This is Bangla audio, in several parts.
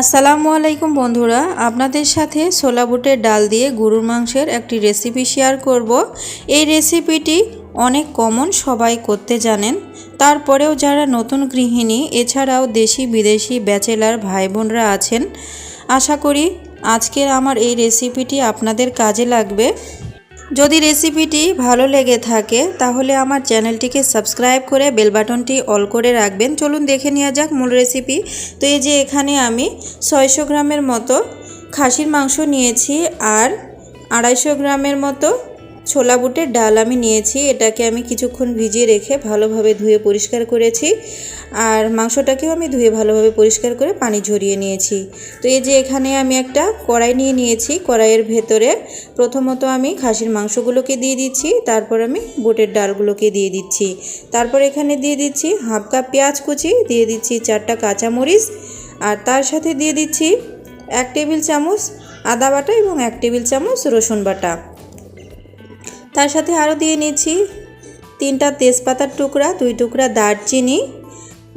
আসসালামু আলাইকুম বন্ধুরা, আপনাদের সাথে ছোলা বুটের ডাল দিয়ে গরুর মাংসের একটি রেসিপি শেয়ার করব। এই রেসিপিটি অনেক কমন সবাই করতে জানেন। তারপরেও যারা নতুন গৃহিণী, এছাড়াও দেশি বিদেশি ব্যাচেলার ভাই বোনরা আছেন, আশা করি আজকের আমার এই রেসিপিটি আপনাদের কাজে লাগবে। যদি রেসিপিটি ভালো লেগে থাকে, তাহলে আমার চ্যানেলটিকে সাবস্ক্রাইব করে বেল বাটনটি অল করে রাখবেন। চলুন দেখে নেওয়া যাক মূল রেসিপি তো এই যে এখানে আমি ছয়শো গ্রামের মতো খাসির মাংস নিয়েছি আর আড়াইশো গ্রামের মতো ছোলা বুটের ডাল আমি নিয়েছি, এটাকে আমি কিছুক্ষণ ভিজিয়ে রেখে ভালোভাবে ধুয়ে পরিষ্কার করেছি। আর মাংসটাকেও আমি ধুয়ে ভালোভাবে পরিষ্কার করে পানি ঝরিয়ে নিয়েছি। তো এই যে এখানে আমি একটা কড়াই নিয়ে নিয়েছি, কড়াইয়ের ভেতরে প্রথমত আমি খাসির মাংসগুলোকে দিয়ে দিচ্ছি, তারপর আমি বুটের ডালগুলোকে দিয়ে দিচ্ছি। তারপর এখানে দিয়ে দিচ্ছি হাফ কাপ পেঁয়াজ কুচি, দিয়ে দিচ্ছি চারটা কাঁচামরিচ, আর তার সাথে দিয়ে দিচ্ছি এক টেবিল চামচ আদা বাটা এবং এক টেবিল চামচ রসুন বাটা। তার সাথে আরও দিয়ে নিচ্ছি তিনটা তেজপাতার টুকরা, দুই টুকরা দারচিনি,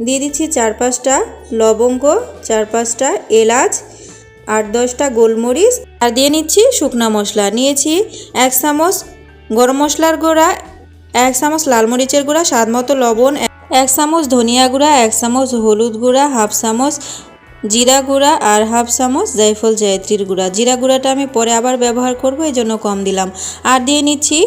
দিয়ে দিচ্ছি চার পাঁচটা লবঙ্গ, চার পাঁচটা এলাচ আট দশটা গোলমরিচ। আর দিয়ে নিচ্ছি শুকনা মশলা। নিয়েছি এক চামচ গরম মশলার গুঁড়া, এক চামচ লাল মরিচের গুঁড়া, স্বাদ মতো লবণ, এক চামচ ধনিয়া গুঁড়া, এক চামচ হলুদ গুঁড়া, হাফ চামচ জিরা গুঁড়া আর হাফ চামচ জায়ফল জায়ত্রীর গুঁড়া। জিরা গুঁড়াটা আমি পরে আবার ব্যবহার করব এই জন্য কম দিলাম। আর দিয়ে নিচ্ছি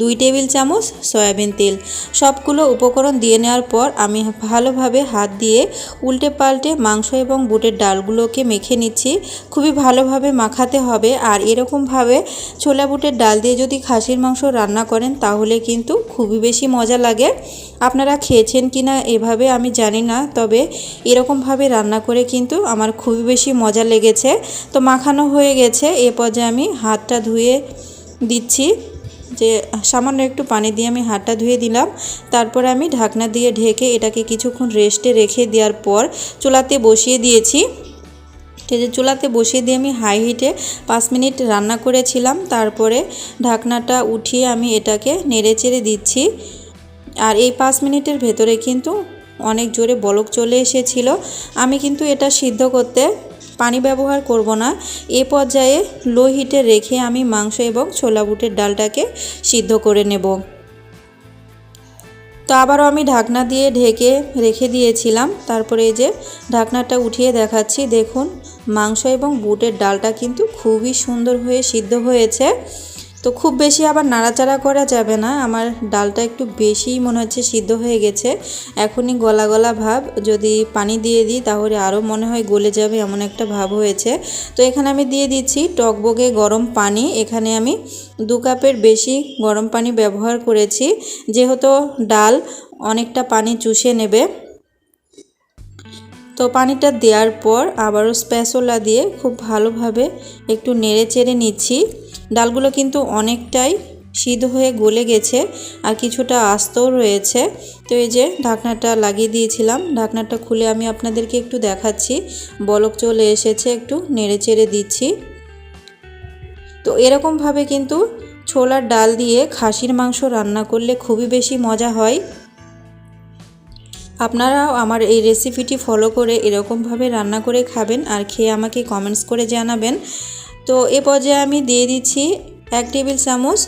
দুই টেবিল চামচ সয়াবিন তেল। সবগুলো উপকরণ দিয়ে নেওয়ার পর আমি ভালোভাবে হাত দিয়ে উল্টে পাল্টে মাংস এবং বুটের ডালগুলোকে মেখে নিচ্ছি। খুবই ভালোভাবে মাখাতে হবে আর এরকমভাবে ছোলা বুটের ডাল দিয়ে যদি খাসির মাংস রান্না করেন তাহলে কিন্তু খুবই বেশি মজা লাগে। আপনারা খেয়েছেন কি না এভাবে আমি জানি না, তবে এরকমভাবে রান্না করে কিন্তু আমার খুবই বেশি মজা লেগেছে। তো মাখানো হয়ে গেছে, এ পর্যায়ে আমি হাতটা ধুয়ে দিচ্ছি। যে সামান্য একটু পানি দিয়ে আমি হাতটা ধুয়ে দিলাম। তারপরে আমি ঢাকনা দিয়ে ঢেকে এটাকে কিছুক্ষণ রেস্টে রেখে দেওয়ার পর চুলাতে বসিয়ে দিয়েছি। যে চুলাতে বসিয়ে দিয়ে আমি হাই হিটে পাঁচ মিনিট রান্না করেছিলাম। তারপরে ঢাকনাটা উঠিয়ে আমি এটাকে নেড়ে চেড়ে দিচ্ছি। আর এই পাঁচ মিনিটের ভেতরে কিন্তু অনেক জোরে বলক চলে এসেছিল। আমি কিন্তু এটা সিদ্ধ করতে পানি ব্যবহার করব না। এ পর্যায়ে লো হিটে রেখে আমি মাংস এবং ছোলা বুটের ডালটাকে সিদ্ধ করে নেব। তো আবারও আমি ঢাকনা দিয়ে ঢেকে রেখে দিয়েছিলাম। তারপরে এই যে ঢাকনাটা উঠিয়ে দেখাচ্ছি, দেখুন, মাংস এবং বুটের ডালটা কিন্তু খুবই সুন্দর হয়ে সিদ্ধ হয়েছে। তো খুব বেশি আবার নাড়াচাড়া করা যাবে না। আমার ডালটা একটু বেশিই মনে হচ্ছে সিদ্ধ হয়ে গেছে। এখনই গলা গলা ভাব। যদি পানি দিয়ে দিই তাহলে আরও মনে হয় গলে যাবে এমন একটা ভাব হয়েছে। তো এখানে আমি দিয়ে দিচ্ছি টকবগে গরম পানি। এখানে আমি দু কাপের বেশি গরম পানি ব্যবহার করেছি। যেহেতু ডাল অনেকটা পানি চুষে নেবে। তো পানিটা দেওয়ার পর আবারও স্প্যাসোলা দিয়ে খুব ভালোভাবে একটু নেড়ে চেড়ে নিচ্ছি। ডালগুলো কিন্তু অনেকটাই সিদ্ধ হয়ে গলে গেছে আর কিছুটা আস্তও রয়েছে। তো এই যে ঢাকনাটা লাগিয়ে দিয়েছিলাম, ঢাকনাটা খুলে আমি আপনাদেরকে একটু দেখাচ্ছি। বলক চলে এসেছে, একটু নেড়ে চেড়ে দিচ্ছি। তো এরকমভাবে কিন্তু ছোলার ডাল দিয়ে খাসির মাংস রান্না করলে খুবই বেশি মজা হয়। আপনারাও আমার এই রেসিপিটি ফলো করে এরকমভাবে রান্না করে খাবেন আর খেয়ে আমাকে কমেন্টস করে জানাবেন। তো এ পর্যায়ে আমি দিয়ে দিচ্ছি এক টেবিল চামচ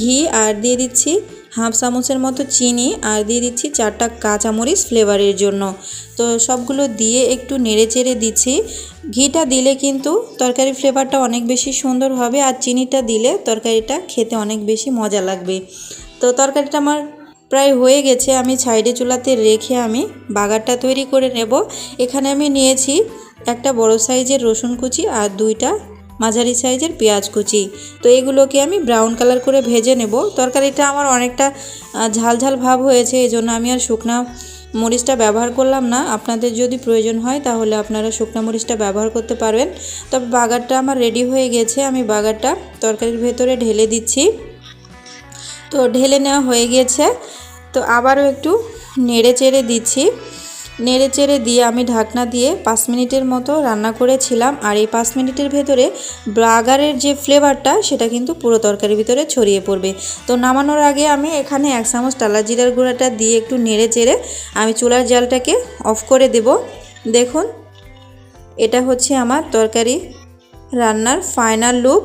ঘি আর দিয়ে দিচ্ছি হাফ চামচের মতো চিনি আর দিয়ে দিচ্ছি চারটা কাঁচামরিচ ফ্লেভারের জন্য। তো সবগুলো দিয়ে একটু নেড়ে চেড়ে দিচ্ছি। ঘিটা দিলে কিন্তু তরকারি ফ্লেভারটা অনেক বেশি সুন্দর হবে আর চিনিটা দিলে তরকারিটা খেতে অনেক বেশি মজা লাগবে। তো তরকারিটা আমার প্রায় হয়ে গেছে। আমি সাইডে চুলাতে রেখে আমি বাগারটা তৈরি করে নেব। এখানে আমি নিয়েছি একটা বড় সাইজের রসুন কুচি আর দুইটা মাঝারি সাইজের পেঁয়াজ কুচি। তো এগুলোকে আমি ব্রাউন কালার করে ভেজে নেব। তরকারিটা আমার অনেকটা ঝাল ঝাল ভাব হয়েছে এই জন্য আমি আর শুকনা মরিচটা ব্যবহার করলাম না। আপনাদের যদি প্রয়োজন হয় তাহলে আপনারা শুকনা মরিচটা ব্যবহার করতে পারবেন। তবে বাগারটা আমার রেডি হয়ে গেছে। আমি বাগারটা তরকারির ভেতরে ঢেলে দিচ্ছি। তো ঢেলে নেওয়া হয়ে গেছে। তো আবারও একটু নেড়ে চেড়ে দিচ্ছি। নেড়ে চেড়ে দিয়ে আমি ঢাকনা দিয়ে পাঁচ মিনিটের মতো রান্না করেছিলাম, আর এই পাঁচ মিনিটের ভেতরে ব্রাগারের যে ফ্লেভারটা, সেটা কিন্তু পুরো তরকারির ভিতরে ছড়িয়ে পড়বে। তো নামানোর আগে আমি এখানে এক চামচ টালা জিরার গুঁড়াটা দিয়ে একটু নেড়ে চেড়ে আমি চুলার জালটাকে অফ করে দেব। দেখুন, এটা হচ্ছে আমার তরকারি রান্নার ফাইনাল লুক।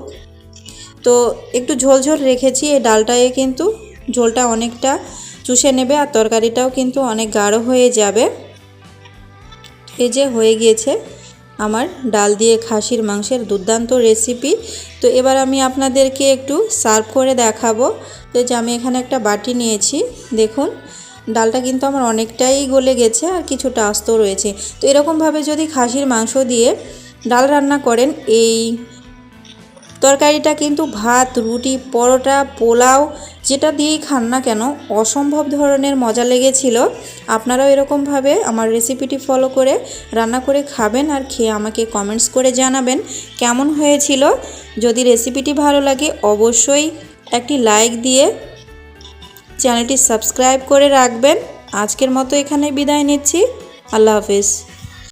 তো একটু ঝোল ঝোল রেখেছি, এই ডালটায় কিন্তু ঝোলটা অনেকটা চুষে নেবে, আর তরকারিটাও কিন্তু অনেক গাঢ় হয়ে যাবে। এই যে হয়ে গিয়েছে আমার ডাল দিয়ে খাসির মাংসের দুর্দান্ত রেসিপি তো এবার আমি আপনাদেরকে একটু সার্ভ করে দেখাবো। তো যে আমি এখানে একটা বাটি নিয়েছি, দেখুন। ডালটা কিন্তু আমার অনেকটাই গলে গেছে আর কিছুটা আস্ত রয়েছে। তো এরকমভাবে যদি খাসির মাংস দিয়ে ডাল রান্না করেন, এই তরকারিটা কিন্তু ভাত, রুটি, পরোটা, পোলাও, যেটা দিয়েই খান না কেন, অসম্ভব ধরনের মজা লেগেছিল। আপনারাও এরকমভাবে আমার রেসিপিটি ফলো করে রান্না করে খাবেন আর খেয়ে আমাকে কমেন্টস করে জানাবেন কেমন হয়েছিল। যদি রেসিপিটি ভালো লাগে, অবশ্যই একটি লাইক দিয়ে চ্যানেলটি সাবস্ক্রাইব করে রাখবেন। আজকের মতো এখানে বিদায় নিচ্ছি। আল্লাহ হাফিজ।